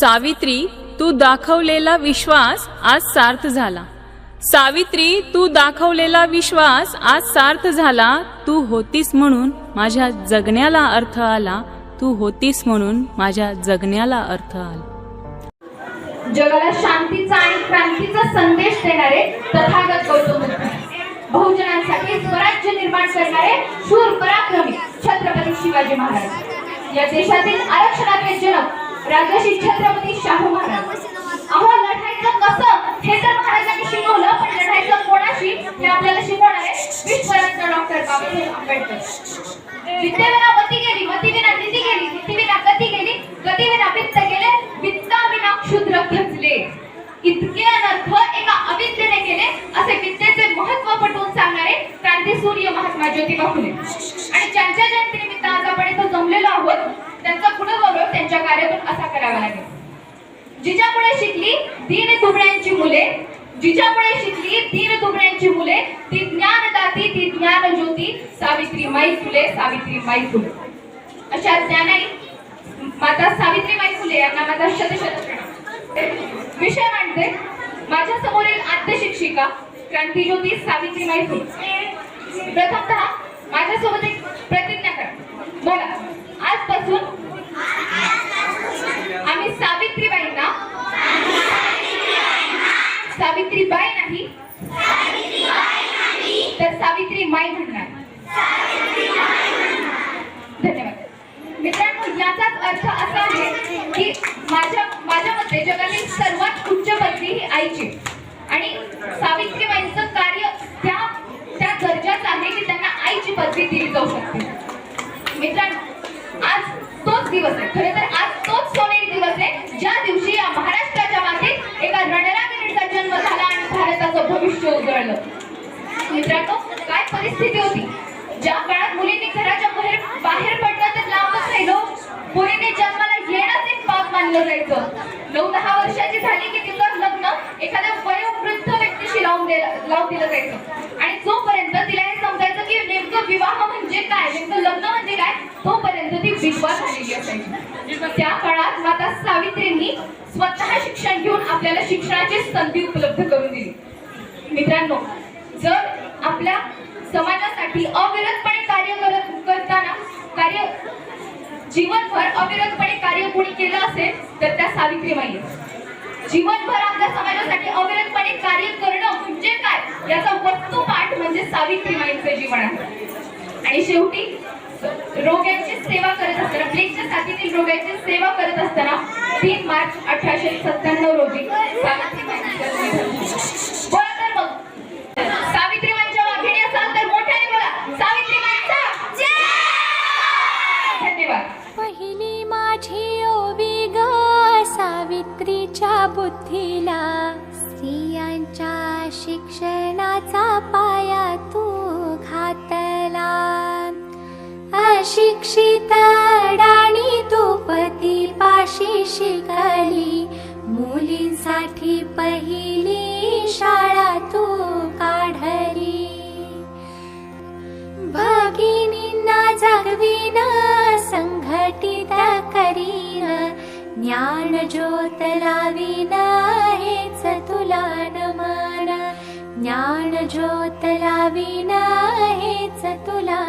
सावित्री तू दाखवलेला विश्वास आज सार्थ झाला. सावित्री तू दाखवलेला विश्वास आज सार्थ झाला. तू होतीस म्हणून माझ्या जगण्याला अर्थ आला. तू होतीस म्हणून माझ्या जगण्याला अर्थ आला. जगाला शांतीचा आणि क्रांतीचा संदेश देणारे तथागत गौतम बहुजनांसाठी स्वराज्य निर्माण करणारे शूर पराक्रमी छत्रपती शिवाजी महाराज. या देशातील आरक्षणाचे जनक राजर्षी छत्रपती शाहू महाराज. अहो लढायचं कसं? हे तर महाराजांनी शिकवलं पण लढायचं कोणाशी? हे आपल्याला शिकवणारे विश्वरत्न डॉक्टर बाबासाहेब आंबेडकर. विद्येविना मती गेली मतीविना नीती गेली नीतीविना गती गेली गतीविना वित्त गेले वित्ताविना क्षुद्र खचले. इतके अनर्थ एका अविद्येने केले असे विद्येचे महत्त्व पटवून सांगणारे क्रांतीसूर्य महात्मा ज्योतिबा फुले. आणि ज्यांच्या जयंतीनिमित्त आज आपण इथं जमलेलो आहोत त्यांचा गुणगौरव त्यांच्या कार्यातून असा करावा लागेल. जिच्यापुढे शिकली दीन दुबळ्यांची मुले. जिच्यापुढे शिकली दीन दुबळ्यांची मुले. ती ज्ञानदाती ती ज्ञान ज्योती. सावित्री माई फुले सावित्री माई फुले. अशा ज्ञानाई माता सावित्री माई फुले यांना माझा शतशत प्रणाम विषय मांडते. माझ्या समोरील आद्य शिक्षिका क्रांतीज्योती सावित्री माई फुले. प्रथमतः सावित्रीबाई नाही. तर सावित्री माई म्हणणार. धन्यवाद. मित्रांनो याचाच अर्थ असा आहे की माझ्या माझ्या मते जगातील सर्वात उच्च पदवी ही आईची. आणि सावित्रीबाईंचं कार्य त्या त्या दर्जाचं आहे की त्यांना आईची पदवी दिली जाऊ शकते. मित्रांनो आज तोच दिवस आहे खरं तर आज तोच सोनेरी दिवस आहे ज्या दिवशी या महाराष्ट्राच्या मातीत एका रणरागिणीचा जन्म झाला आणि भारताचं भविष्य मित्रांनो काय परिस्थिती होती? ज्या काळात मुलींनी घराच्या बाहेर बाहेर पडणं तर लांबच राहिलो मुलीने जन्माला येणं एक पाप मानलं जायचं. नऊ दहा वर्षाची झाली की तिचं लग्न एखाद्या वयोवृद्ध व्यक्तीशी लावून दिलं लावून दिलं जायचं. आणि जोपर्यंत तिला हे समजायचं की नेमकं विवाह म्हणजे काय नेमकं लग्न म्हणजे काय तोपर्यंत ती विधवा झालेली असायची. त्या काळात माता सावित्रींनी स्वतः शिक्षण घेऊन आपल्याला शिक्षणाची संधी उपलब्ध करून दिली. मित्रांनो जर आपल्या समाजासाठी अविरतपणे कार्य करत करताना कार्य जीवनभर अविरतपणे कार्य कोणी केलं असेल तर त्या सावित्रीबाई जीवनभर आपल्या समाजासाठी अविरतपणे कार्य करणं म्हणजे काय? याचा वस्तुपाठ म्हणजे सावित्रीबाईंचं जीवन आहे. आणि शेवटी रोग्यांची सेवा करत असताना प्लेगच्या साथीतील रोग्यांची सेवा करत असताना तीन मार्च अठराशे सत्त्याण्णव रोजी सावित्रीबाईंचं जन्म झाला. बोला तर मग सावित्रीबाईंच्या वाघिणी असाल तर मोठ्याने बोला सावित्रीबाईंचा धन्यवाद पहिली माझी ओबी ग सावित्रीच्या बुद्धीला. स्त्रियांच्या शिक्षणाचा पाया तू घातला. अशिक्षित ज्ञान ज्योत लावीन हेच तुला नमाना. ज्ञान ज्योत लावीन हेच तुला